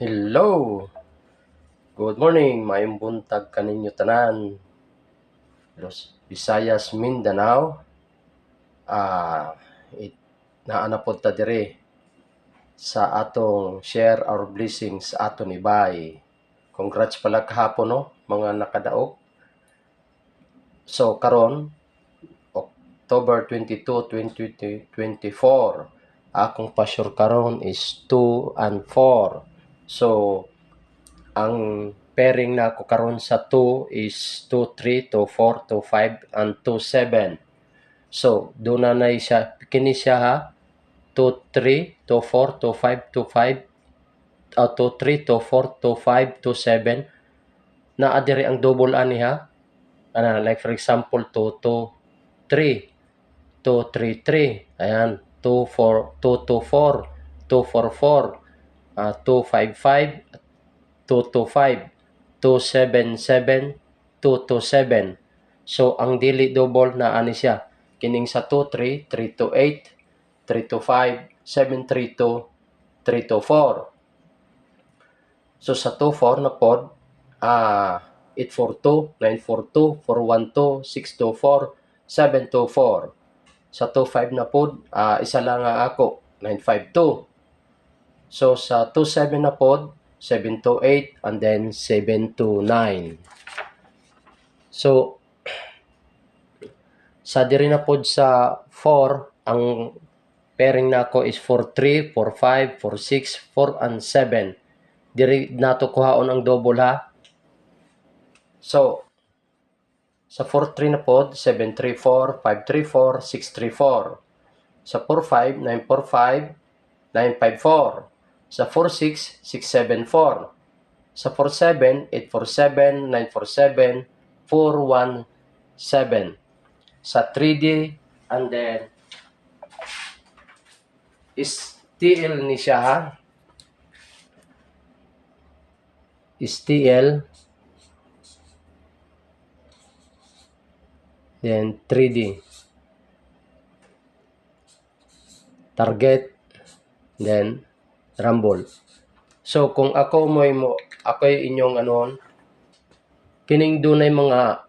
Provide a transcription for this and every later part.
Hello! Good morning, mayong buntag kaninyo tanan. Los Visayas, Mindanao. Ah, it, naanapod ta dire sa atong share our blessings sa aton ibay. Congrats pala kahapon no, mga nakadaog. So karon October 22, 2024. Akong pa-sure karon is 2 and 4. So, ang pairing na ako karon sa 2 is 2, 3, 2, 4, 2, 5, and 2, 7. So, doon na na siya, kini siya ha, 2, 3, 2, 4, 2, 5, 2, 5, uh, 2, 3, 2, 4, 2, 5, 2, 7. Naa diri ang double ani ha. Ano, like for example, 2, 2, 3, 2, 3, 3. Ayan, 2, 4, 2, 2, 4, 2, 4, 4 uh, 255, 225, 277, 227. So, ang dili double na ani siya. Kining sa 23, 328, 325, 732, 324. So, sa 24 na pod, ah, 842, 942, 412, 624, 724. Sa 25 na pod, ah, isa lang ako, 952. So sa 27 na pod, 7 to 8 and then 7 to 9. So sa diri na pod sa 4, ang pairing nako is 4 3, 4 5, 4 6, 4 and 7. Diri nato kuhaon ang double ha. So sa 4 3 na pod, 7 3 4, 5 3 4, 6 3 4. Sa 4 5, 9 4 5, 9 5 4 sa 46674. Sa 47, 847, 947, 417. Sa 3D, and then, is TL ni siya ha. Is TL. Then 3D. Target. Then Rumble. So kung ako mo mo ako ay inyong anon kining dunay mga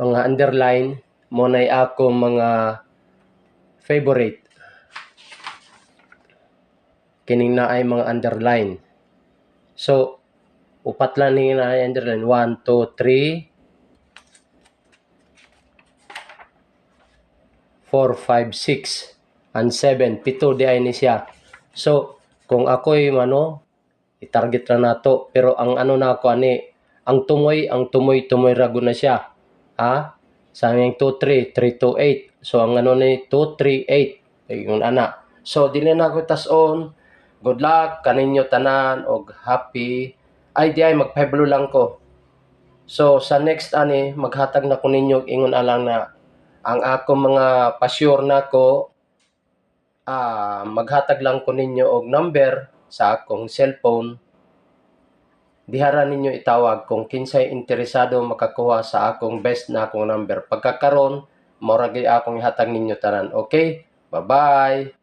mga underline mo nay ako mga favorite. Kining na ay mga underline. So upat lang ni na ay underline. 1 2 3 4 5 6 and 7 pito di ay ni siya So, kung ako ay ano, i-target na nato. Pero ang ano na ako ani, ang tumoy, ang tumoy, tumoy rago na siya. Ha? Sa aming 2, 3, 3, 2, 8. So, ang ano ni 2, 3, 8. Yung ana. So, dili na ako tas on. Good luck, kaninyo tanan, og happy. Ay, di ay, magpahiblo lang ko. So, sa next ani, maghatag na ko ninyo, ingon alang na, ang ako mga pasyur na ko, ah maghatag lang ko ninyo og number sa akong cellphone. Dihara ninyo itawag kung kinsay interesado makakuha sa akong best na akong number. Pagkakaron mora gyud akong ihatag ninyo tanan. Okay? Bye bye